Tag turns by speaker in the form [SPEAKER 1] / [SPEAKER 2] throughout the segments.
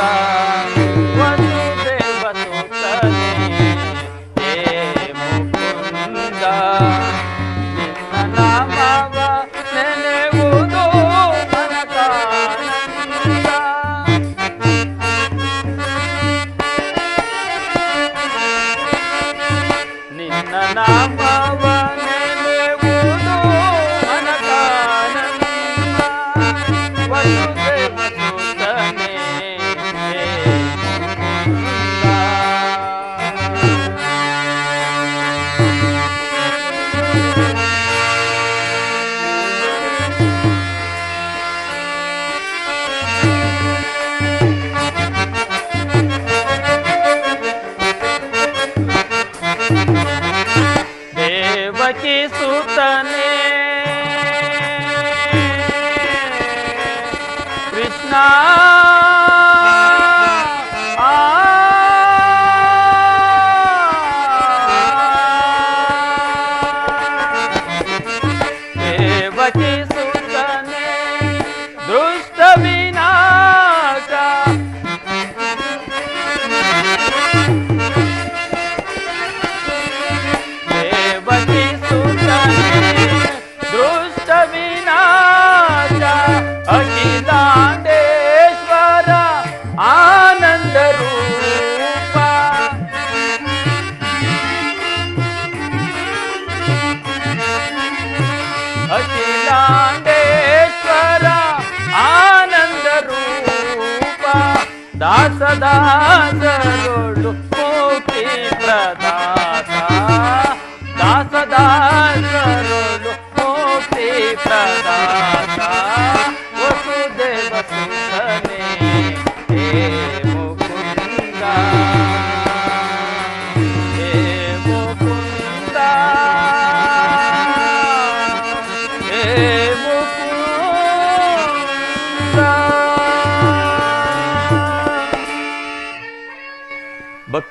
[SPEAKER 1] ಮುಕುಂದ ದೇವಕಿ ಸುತನೇ. ಕೃಷ್ಣ सदा जगो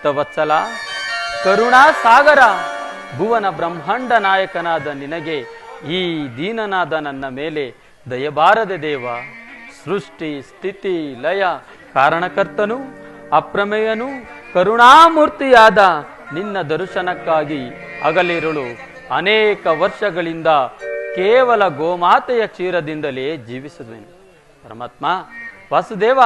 [SPEAKER 1] ಭಕ್ತವತ್ಸಲ ಕರುಣಾ ಸಾಗರ. ಭುವನ ಬ್ರಹ್ಮಾಂಡ ನಾಯಕನಾದ ನಿನಗೆ ಈ ದೀನನಾದ ನನ್ನ ಮೇಲೆ ದಯಬಾರದೆ ದೇವ. ಸೃಷ್ಟಿ, ಸ್ಥಿತಿ, ಲಯ, ಕಾರಣಕರ್ತನು, ಅಪ್ರಮೇಯನು, ಕರುಣಾಮೂರ್ತಿಯಾದ ನಿನ್ನ ದರ್ಶನಕ್ಕಾಗಿ ಅಗಲಿರುಳು. ಅನೇಕ ವರ್ಷಗಳಿಂದ ಕೇವಲ ಗೋಮಾತೆಯ ಕ್ಷೀರದಿಂದಲೇ ಜೀವಿಸುವೆನು. ಪರಮಾತ್ಮ, ವಾಸುದೇವ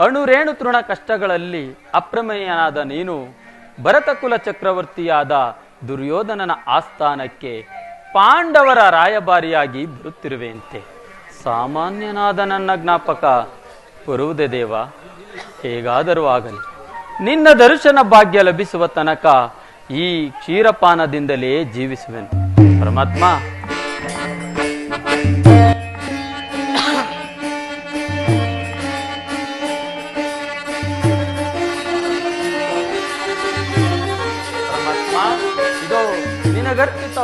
[SPEAKER 1] ಅಣುರೇಣು ತೃಣ ಕಷ್ಟಗಳಲ್ಲಿ ಅಪ್ರಮೇಯನಾದ ನೀನು ಭರತಕುಲ ಚಕ್ರವರ್ತಿಯಾದ ದುರ್ಯೋಧನನ ಆಸ್ಥಾನಕ್ಕೆ ಪಾಂಡವರ ರಾಯಭಾರಿಯಾಗಿ ಬರುತ್ತಿರುವೆಯಂತೆ. ಸಾಮಾನ್ಯನಾದ ನನ್ನ ಜ್ಞಾಪಕ ಬರುವುದೇ ದೇವ, ಹೇಗಾದರೂ ಆಗಲಿ. ನಿನ್ನ ದರ್ಶನ ಭಾಗ್ಯ ಲಭಿಸುವ ತನಕ ಈ ಕ್ಷೀರಪಾನದಿಂದಲೇ ಜೀವಿಸುವೆನು. ಪರಮಾತ್ಮ.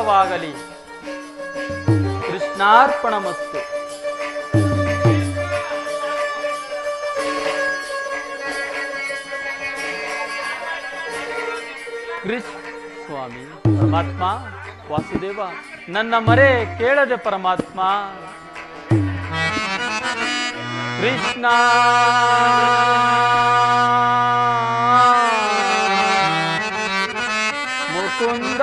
[SPEAKER 1] ನಿನಗರ್ಪಿತವಾಗಲಿ ಕೃಷ್ಣಾರ್ಪಣ ಮಸ್ತು ಕೃಷ್ಣ ಸ್ವಾಮಿ ಪರಮಾತ್ಮ ವಾಸುದೇವ ನನ್ನ ಮರೆ ಕೇಳದೆ ಪರಮಾತ್ಮ. ಕೃಷ್ಣ. ಮುಕುಂದ.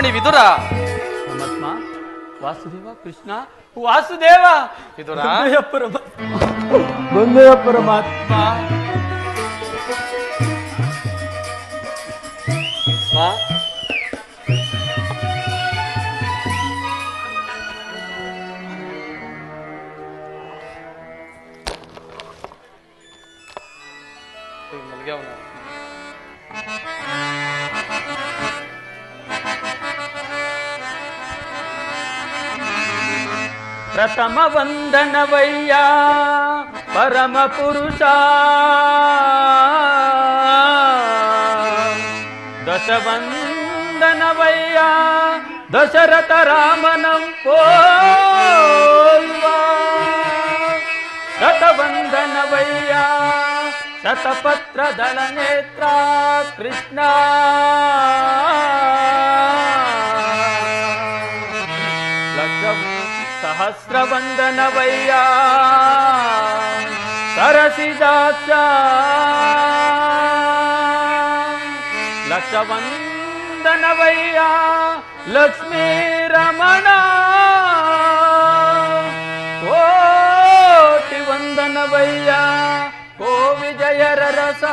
[SPEAKER 2] ಶಿರೋಮಣಿ ವಿದುರ.
[SPEAKER 1] ಪರಮಾತ್ಮ ವಾಸುದೇವ ಕೃಷ್ಣ ವಾಸುದೇವ.
[SPEAKER 2] ವಿದುರ.
[SPEAKER 1] ಬಂದೆಯ ಪರಮಾತ್ಮ. తమ వందనవయ్యా పరమ పురుష దశ వందనవయ్యా దశరథ రామనం పోల్వా. శతపత్ర దళ నేత్ర కృష్ణ. సహస్రవందనవయ్యా. సరసిదాస. లక్షవందనవయ్యా. లక్ష్మీ రమణ కోటి వందనవయ్యా కో విజయ రస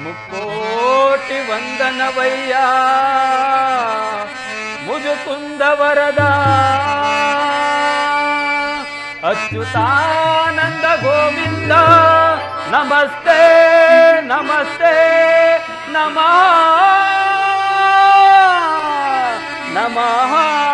[SPEAKER 1] ముక్కోటి వందనవయ్యా ಮುಜುಕುಂದ ವರದ ಅಚ್ಯುತಾನಂದ ಗೋವಿಂದ ನಮಸ್ತೆ ನಮಸ್ತೆ ನಮಃ ನಮಃ.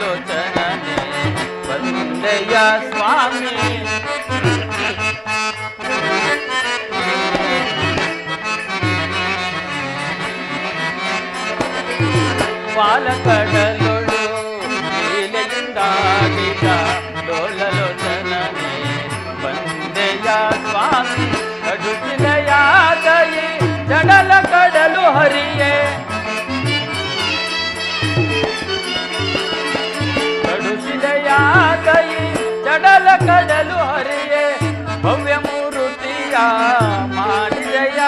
[SPEAKER 1] ಲೋಚನನೆ ಬಂದೆಯ ಸ್ವಾಮಿ. ಬಾಲಕಡಲೊಳು ಲೀಲೆಯಿಂದಾಗಿದ ಲೋಲಲೋಚನನೆ ಬಂದೆಯ ಸ್ವಾಮಿ ಕಡುಕಿಲೆಯ ದಯಿ ಜಡಲ ಕಡಲು ಹರಿಯೇ. ಕಡಲು ಹರಿಯೇ ಭವ್ಯ ಮೂರುತಿಯ ಮಾಡಿದೆಯ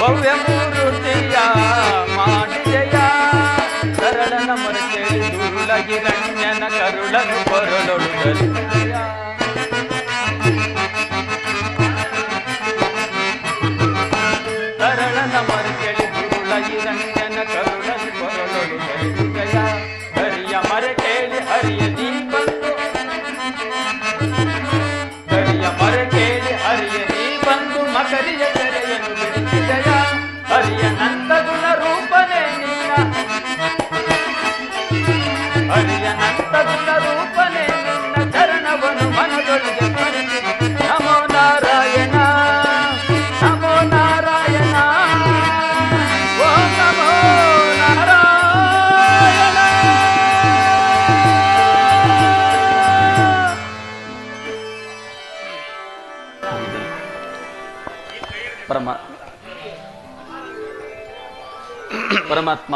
[SPEAKER 1] ಭವ್ಯ ಮೂರುತಿಯ ಮಾಡಿದೆಯ ಸರಳನ ಮರೆತೆ ದುರುಳಗಿರಣ್ಯನ ಕರುಳನು ಕೊರಳೊಳು ಪರಮ ಪರಮಾತ್ಮ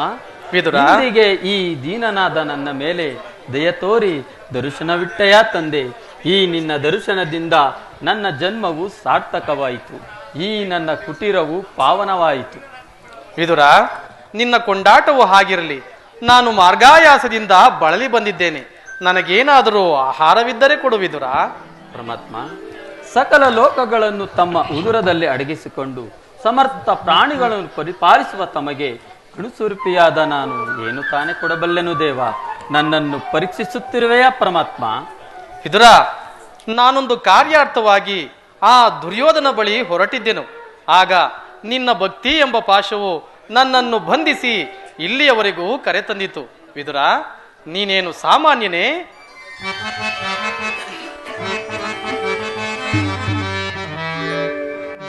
[SPEAKER 1] ಈ ದೀನನಾದ ನನ್ನ ಮೇಲೆ ದಯ ತೋರಿ ದರ್ಶನವಿಟ್ಟಯ ತಂದೆ? ಈ ನಿನ್ನ ದರ್ಶನದಿಂದ ನನ್ನ ಜನ್ಮವು ಸಾರ್ಥಕವಾಯಿತು. ಈ ನನ್ನ ಕುಟೀರವು ಪಾವನವಾಯಿತು.
[SPEAKER 2] ವಿದುರ ನಿನ್ನ ಕೊಂಡಾಟವು ಹಾಗಿರಲಿ. ನಾನು ಮಾರ್ಗಾಯಾಸದಿಂದ ಬಳಲಿ ಬಂದಿದ್ದೇನೆ. ನನಗೇನಾದರೂ ಆಹಾರವಿದ್ದರೆ ಕೊಡು ವಿದುರ.
[SPEAKER 1] ಪರಮಾತ್ಮ ಸಕಲ ಲೋಕಗಳನ್ನು ತಮ್ಮ ಉದುರದಲ್ಲಿ ಅಡಗಿಸಿಕೊಂಡು ಸಮರ್ಥ ಪ್ರಾಣಿಗಳನ್ನು ಪರಿಪಾಲಿಸುವ ತಮಗೆ ಕಣುಸುರುಪಿಯಾದ ನಾನು. ಏನು ತಾನೇ ಕೊಡಬಲ್ಲೆನು ದೇವ? ನನ್ನನ್ನು ಪರೀಕ್ಷಿಸುತ್ತಿರುವೆಯಾ ಪರಮಾತ್ಮ?
[SPEAKER 2] ಇದರ ನಾನೊಂದು ಕಾರ್ಯಾರ್ಥವಾಗಿ ಆ ದುರ್ಯೋಧನ ಬಳಿ ಹೊರಟಿದ್ದೆನು. ಆಗ ನಿನ್ನ ಭಕ್ತಿ ಎಂಬ ಪಾಶವು ನನ್ನನ್ನು ಬಂಧಿಸಿ ಇಲ್ಲಿಯವರೆಗೂ ಕರೆತಂದಿತು. ವಿದುರ, ನೀನೇನು ಸಾಮಾನ್ಯನೇ?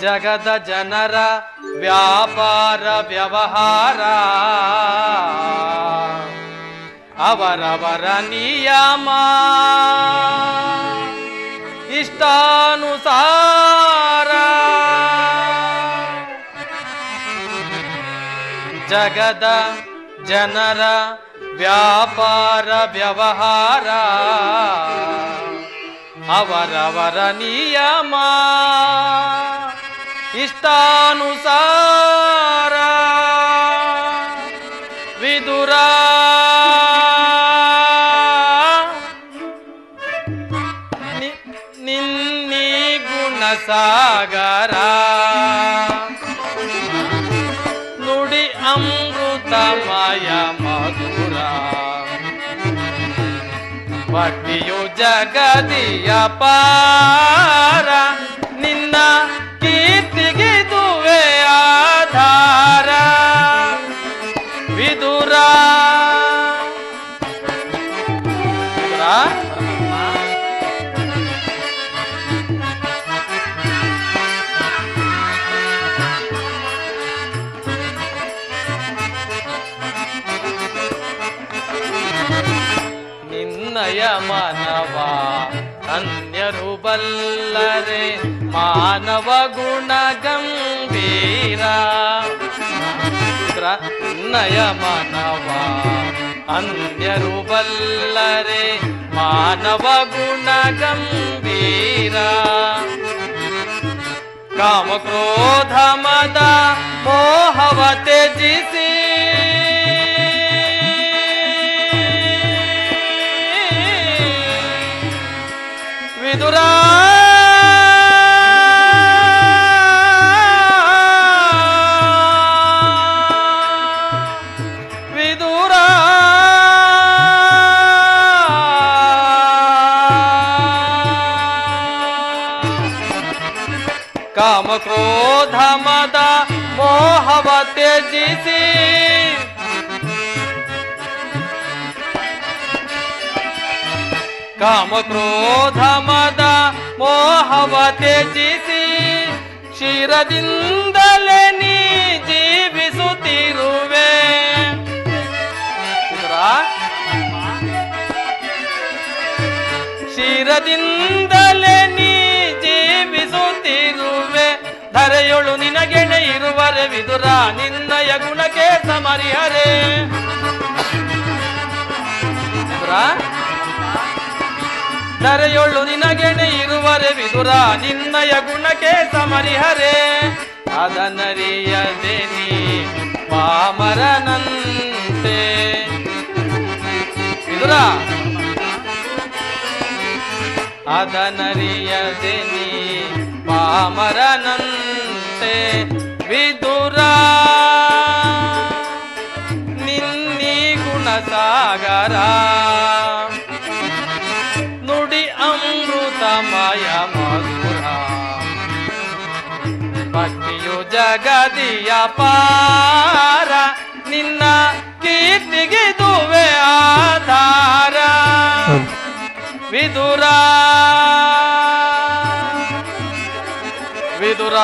[SPEAKER 2] ಜಗದ ಜನರ ವ್ಯಾಪಾರ ವ್ಯವಹಾರ. ಅವರವರ ನಿಯಮ. ಇಷ್ಟಾನುಸಾರ. ಜಗದ ಜನರ ವ್ಯಾಪಾರ ವ್ಯವಹಾರ. ಅವರವರ ನಿಯಮ. ಇಷ್ಟಾನುಸಾರ ವಿದುರ. ನಿ- ಗುಣ ಗುಣಸಾಗರ. ನುಡಿ ಅಮೃತಮಯ ಮಧುರ. ಪಟ್ಟಿಯು ಜಗದಿಯ ಪಾರ. ಮಾನವ ಗುಣ ಗಂಭೀರ. ಪುತ್ರ, ನಿನ್ನಯ ಮನವ ಅನ್ಯರು ಬಲ್ಲರೆ ಮಾನವ ಗುಣ ಗಂಭೀರ. ಕಾಮ ಕ್ರೋಧ ಮದ ಮೋಹವ ತ್ಯಜಿಸಿ ಕಾಮ ಕ್ರೋಧ ಮದ ಮೋಹವ ತ್ಯಜಿಸಿ ಶಿರದಿಂದಲೇ ನೀ ಜೀವಿಸುತ್ತಿರುವೆ. ಶಿರದಿಂದಲೇ ನೀ ಜೀವಿಸುತ್ತಿರುವೆ. ಧರೆಯೊಳು ನಿನಗೆಣೆ ಇರುವರೆ, ವಿದುರ ನಿನ್ನಯ ಗುಣಕ್ಕೆ ಸಮರಿಹರೆ ವಿದುರ ಧರೆಯೊಳು ನಿನಗೆಣೆ ಇರುವರೆ ವಿದುರ, ನಿನ್ನಯ ಗುಣಕ್ಕೆ ಸಮರಿಹರೆ. ಅದನರಿಯದೆ ನೀ ಪಾಮರನಂತೆ. ವಿದುರ, ಅದನರಿಯದೆ ನೀ ಪಾಮರನಂತೆ. ವಿದುರ, ನಿನ್ನಿ ಗುಣಸಾಗರ. ಜಗದಿಯ ಪಾರ ನಿನ್ನ ಕೀರ್ತಿಗಿದುವೆ ಆಧಾರ. ವಿದುರ ವಿದುರಾ ವಿದುರ.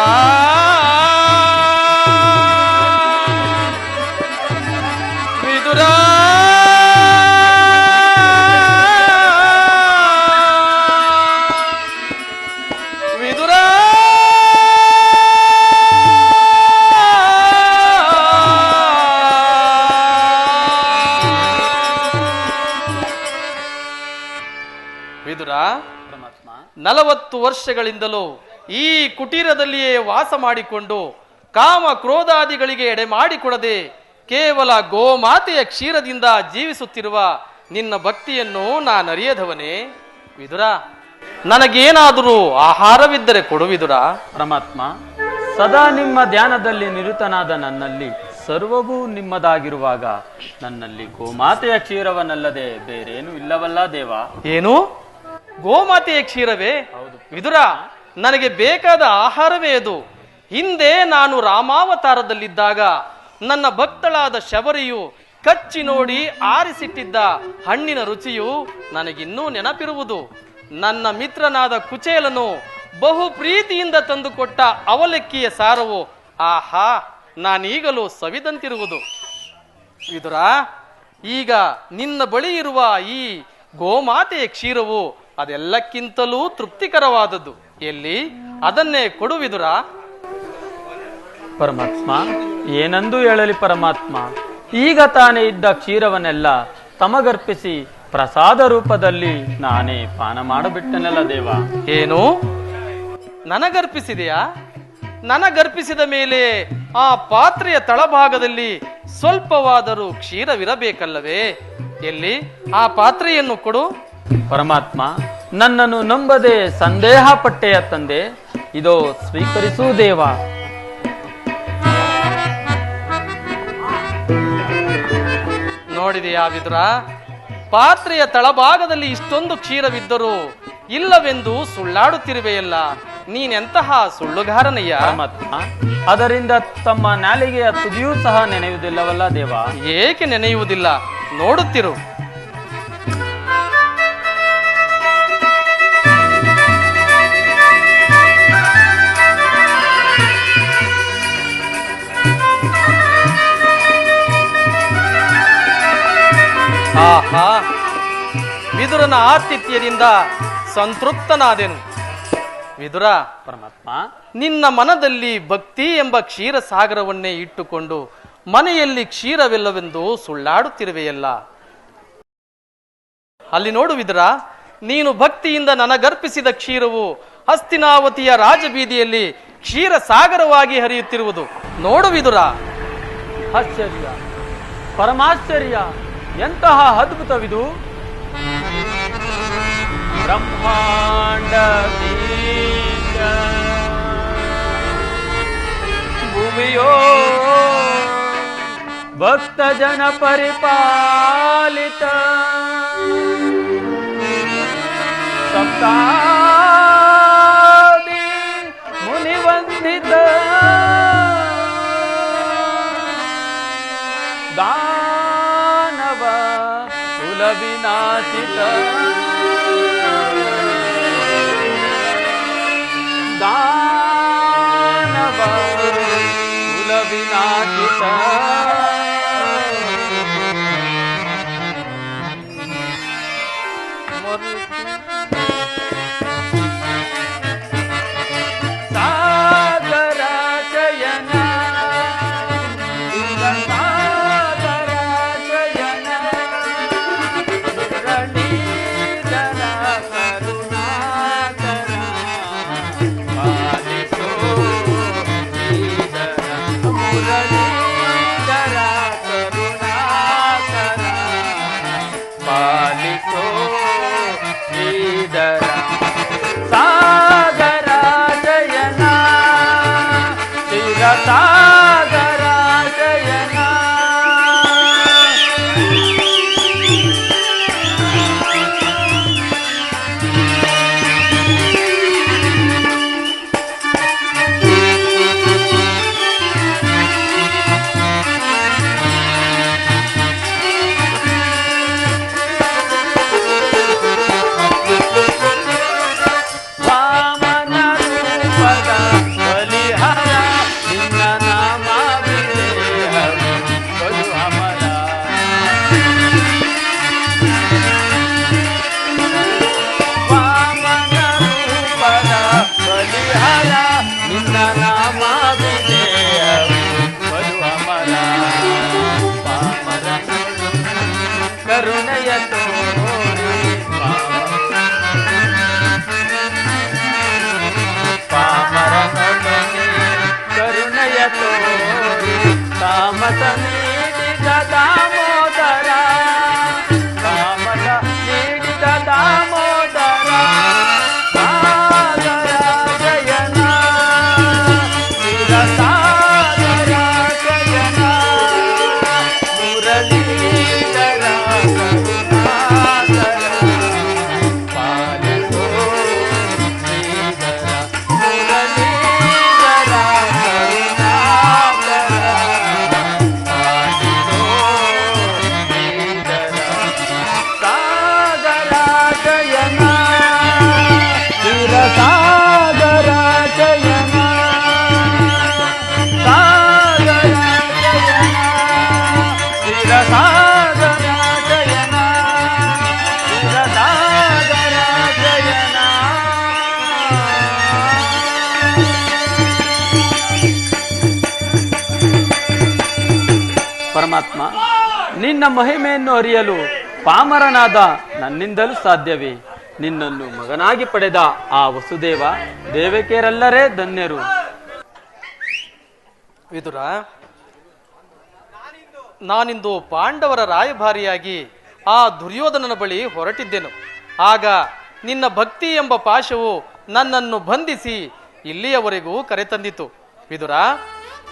[SPEAKER 2] ನಲವತ್ತು ವರ್ಷಗಳಿಂದಲೂ ಈ ಕುಟೀರದಲ್ಲಿಯೇ ವಾಸ ಮಾಡಿಕೊಂಡು ಕಾಮ ಕ್ರೋಧಾದಿಗಳಿಗೆ ಎಡೆ ಮಾಡಿಕೊಡದೆ ಕೇವಲ ಗೋಮಾತೆಯ ಕ್ಷೀರದಿಂದ ಜೀವಿಸುತ್ತಿರುವ ನಿನ್ನ ಭಕ್ತಿಯನ್ನು ನಾನರಿಯದವನೇ ವಿದುರ. ನನಗೇನಾದರೂ ಆಹಾರವಿದ್ದರೆ ಕೊಡು ವಿದುರ.
[SPEAKER 1] ಪರಮಾತ್ಮ ಸದಾ ನಿಮ್ಮ ಧ್ಯಾನದಲ್ಲಿ ನಿರುತನಾದ ನನ್ನಲ್ಲಿ ಸರ್ವವೂ ನಿಮ್ಮದಾಗಿರುವಾಗ ನನ್ನಲ್ಲಿ ಗೋಮಾತೆಯ ಕ್ಷೀರವನ್ನಲ್ಲದೆ ಬೇರೇನೂ ಇಲ್ಲವಲ್ಲ ದೇವ.
[SPEAKER 2] ಏನು? ಗೋಮಾತೆಯ ಕ್ಷೀರವೇ? ವಿದುರ ನನಗೆ ಬೇಕಾದ ಆಹಾರವೇ ಅದು. ಹಿಂದೆ ನಾನು ರಾಮಾವತಾರದಲ್ಲಿದ್ದಾಗ ನನ್ನ ಭಕ್ತಳಾದ ಶಬರಿಯು ಕಚ್ಚಿ ನೋಡಿ ಆರಿಸಿಟ್ಟಿದ್ದ ಹಣ್ಣಿನ ರುಚಿಯು ನನಗಿನ್ನೂ ನೆನಪಿರುವುದು. ನನ್ನ ಮಿತ್ರನಾದ ಕುಚೇಲನು ಬಹು ಪ್ರೀತಿಯಿಂದ ತಂದುಕೊಟ್ಟ ಅವಲಕ್ಕಿಯ ಸಾರವು. ಆಹಾ ನಾನೀಗಲೂ ಸವಿದಂತಿರುವುದು. ವಿದುರ ಈಗ ನಿನ್ನ ಬಳಿ ಇರುವ ಈ ಗೋಮಾತೆಯ ಕ್ಷೀರವು ಅದೆಲ್ಲಕ್ಕಿಂತಲೂ ತೃಪ್ತಿಕರವಾದದ್ದು. ಎಲ್ಲಿ? ಅದನ್ನೇ ಕೊಡುವಿದುರ
[SPEAKER 1] ಪರಮಾತ್ಮ ಏನಂದು ಹೇಳಲಿ ಪರಮಾತ್ಮ? ಈಗ ತಾನೇ ಇದ್ದ ಕ್ಷೀರವನ್ನೆಲ್ಲ ತಮಗರ್ಪಿಸಿ ಪ್ರಸಾದ ರೂಪದಲ್ಲಿ ನಾನೇ ಪಾನ ಮಾಡಬಿಟ್ಟನಲ್ಲ ದೇವ?
[SPEAKER 2] ಏನು? ನನಗರ್ಪಿಸಿದೆಯಾ? ನನಗರ್ಪಿಸಿದ ಮೇಲೆ ಆ ಪಾತ್ರೆಯ ತಳಭಾಗದಲ್ಲಿ ಸ್ವಲ್ಪವಾದರೂ ಕ್ಷೀರವಿರಬೇಕಲ್ಲವೇ? ಎಲ್ಲಿ? ಆ ಪಾತ್ರೆಯನ್ನು ಕೊಡು.
[SPEAKER 1] ಪರಮಾತ್ಮ ನನ್ನನ್ನು ನಂಬದೆ ಸಂದೇಹ ಪಟ್ಟೆಯ ತಂದೆ, ಇದು ಸ್ವೀಕರಿಸು ದೇವ.
[SPEAKER 2] ನೋಡಿದೆಯಾ ವಿದುರ? ಪಾತ್ರೆಯ ತಳಭಾಗದಲ್ಲಿ ಇಷ್ಟೊಂದು ಕ್ಷೀರವಿದ್ದರೂ ಇಲ್ಲವೆಂದು ಸುಳ್ಳಾಡುತ್ತಿರುವೆಯಲ್ಲ, ನೀನೆಂತಹ ಸುಳ್ಳುಗಾರನಯ್ಯ?
[SPEAKER 1] ಅದರಿಂದ ತಮ್ಮ ನಾಲಿಗೆಯ ತುದಿಯೂ ಸಹ ನೆನೆಯುವುದಿಲ್ಲವಲ್ಲ ದೇವ.
[SPEAKER 2] ಏಕೆ ನೆನೆಯುವುದಿಲ್ಲ? ನೋಡುತ್ತಿರು. ಆಹಾ. ವಿದುರನ ಆತಿಥ್ಯದಿಂದ ಸಂತೃಪ್ತನಾದೆನು. ವಿದುರ
[SPEAKER 1] ಪರಮಾತ್ಮ
[SPEAKER 2] ನಿನ್ನ ಮನದಲ್ಲಿ ಭಕ್ತಿ ಎಂಬ ಕ್ಷೀರ ಸಾಗರವನ್ನೇ ಇಟ್ಟುಕೊಂಡು ಮನೆಯಲ್ಲಿ ಕ್ಷೀರವಿಲ್ಲವೆಂದು ಸುಳ್ಳಾಡುತ್ತಿರುವೆಯಲ್ಲ. ಅಲ್ಲಿ ನೋಡು ವಿದುರ ನೀನು ಭಕ್ತಿಯಿಂದ ನನಗರ್ಪಿಸಿದ ಕ್ಷೀರವು ಹಸ್ತಿನಾವತಿಯ ರಾಜಬೀದಿಯಲ್ಲಿ ಕ್ಷೀರ ಸಾಗರವಾಗಿ ಹರಿಯುತ್ತಿರುವುದು. ನೋಡು ವಿದುರ.
[SPEAKER 1] ಆಶ್ಚರ್ಯ. ಪರಮಾಶ್ಚರ್ಯ. ಎಂತಹ ಅದ್ಭುತವಿದು? ಬ್ರಹ್ಮಾಂಡ ಭೂಮಿಯೋ ಭಕ್ತ ಜನ ಪರಿಪಾಲಿತ. ಸಪ್ತಾದಿ ಮುನಿವಂದಿತ विलासित दानव कुलविनाशित मूर्ति ಪರಮಾತ್ಮ, ನಿನ್ನ ಮಹಿಮೆಯನ್ನು ಅರಿಯಲು ಪಾಮರನಾದ ನನ್ನಿಂದಲೂ ಸಾಧ್ಯವೇ. ನಿನ್ನನ್ನು ಮಗನಾಗಿ ಪಡೆದ ಆ ವಸುದೇವ ದೇವಕಿಯರೆಲ್ಲರೇ ಧನ್ಯರು.
[SPEAKER 2] ವಿದುರ, ನಾನಿಂದು ಪಾಂಡವರ ರಾಯಭಾರಿಯಾಗಿ ಆ ದುರ್ಯೋಧನನ ಬಳಿ ಹೊರಟಿದ್ದೆನು. ಆಗ ನಿನ್ನ ಭಕ್ತಿ ಎಂಬ ಪಾಶವು ನನ್ನನ್ನು ಬಂಧಿಸಿ ಇಲ್ಲಿಯವರೆಗೂ ಕರೆತಂದಿತು. ವಿದುರ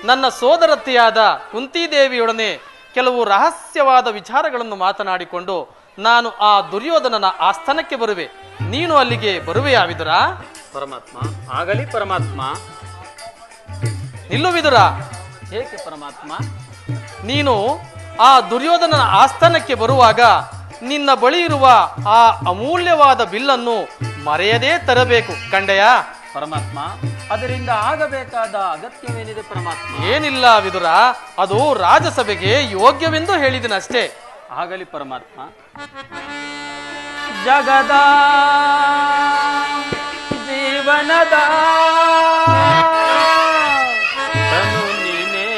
[SPEAKER 2] ನನ್ನ ಸೋದರತ್ತೆಯಾದ ಕುಂತಿದೇವಿಯೊಡನೆ ಕೆಲವು ರಹಸ್ಯವಾದ ವಿಚಾರಗಳನ್ನು ಮಾತನಾಡಿಕೊಂಡು ನಾನು ಆ ದುರ್ಯೋಧನನ ಆಸ್ಥಾನಕ್ಕೆ ಬರುವೆ. ನೀನು ಅಲ್ಲಿಗೆ ಬರುವೆಯಾ ವಿದುರ
[SPEAKER 1] ಪರಮಾತ್ಮ ಆಗಲಿ ಪರಮಾತ್ಮ.
[SPEAKER 2] ನಿಲ್ಲು ವಿದುರ
[SPEAKER 1] ಏಕೆ ಪರಮಾತ್ಮ?
[SPEAKER 2] ನೀನು ಆ ದುರ್ಯೋಧನನ ಆಸ್ಥಾನಕ್ಕೆ ಬರುವಾಗ ನಿನ್ನ ಬಳಿ ಇರುವ ಆ ಅಮೂಲ್ಯವಾದ ಬಿಲ್ಲನ್ನು ಮರೆಯದೇ ತರಬೇಕು ಕಂಡೆಯ?
[SPEAKER 1] ಪರಮಾತ್ಮ ಅದರಿಂದ ಆಗಬೇಕಾದ ಅಗತ್ಯವೇನಿದೆ ಪರಮಾತ್ಮ?
[SPEAKER 2] ಏನಿಲ್ಲ ವಿದುರ ಅದು ರಾಜಸಭೆಗೆ ಯೋಗ್ಯವೆಂದು ಹೇಳಿದನಷ್ಟೇ.
[SPEAKER 1] ಆಗಲಿ ಪರಮಾತ್ಮ. ಜಗದ ಜೀವನದ. ತನು ನೀನೇ.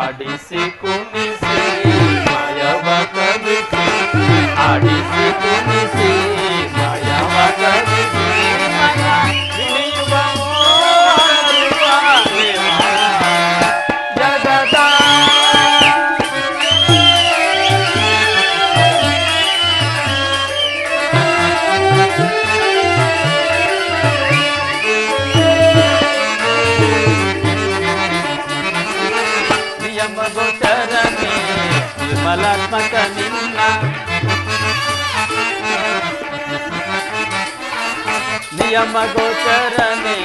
[SPEAKER 1] ಆಡಿಸಿ ಕುಣಿಸಿ ಮಾಯವ ಕವಿಸಿ ಆಡಿಸಿ ಕುಣಿಸಿ. ನಿಯಮ ಗೋಚರನೆ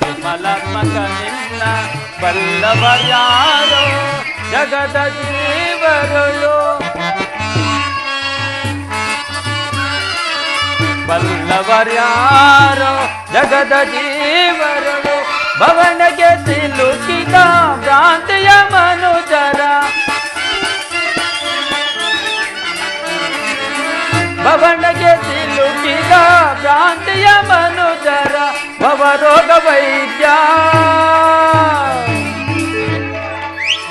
[SPEAKER 1] ವಿಮಲಾತ್ಮಕ ನಿನ್ನ ಬಲ್ಲವರ್ಯಾರೋ ಜಗದ ಜೀವರುಳು ಬಲ್ಲವರ್ಯಾರೋ ಜಗದ ಜೀವರುಳು ಭವನಗೆ ಸಿಲುಕಿದ ಭ್ರಾಂತಿಯ ಮನುಜರ ಭವನಗೆ ಸಿಲುಕಿದ ಭ್ರಾಂತಿಯ ಮನುಜರ ಭವರೋಗ ವೈದ್ಯ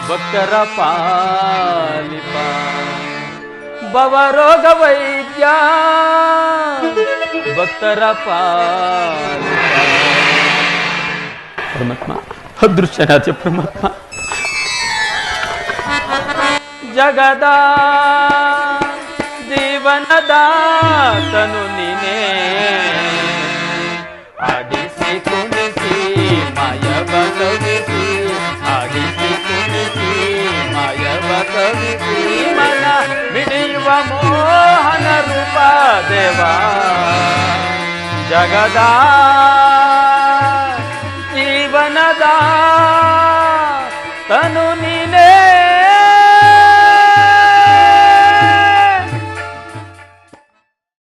[SPEAKER 1] ಭಕ್ತರ ಪಾಲಿಪ ಭವರೋಗ ವೈದ್ಯ ಭಕ್ತರ ಪಾಲಿಪ ಪರಮಾತ್ಮ ಅದೃಶ್ಯನಾದ ಪರಮಾತ್ಮ. ಜಗದ ಜೀವನದ ತನು ನೀನೇ ಆಡಿಸಿ ಕುಣಿಸಿ ಮಾಯವ ಕವಿಸಿ ಆಡಿಸಿ ಕುಣಿಸಿ ಮಾಯವ ಕವಿಸಿ ಮನ ಮಿಡಿಯುವ ಮೋಹನ ರೂಪ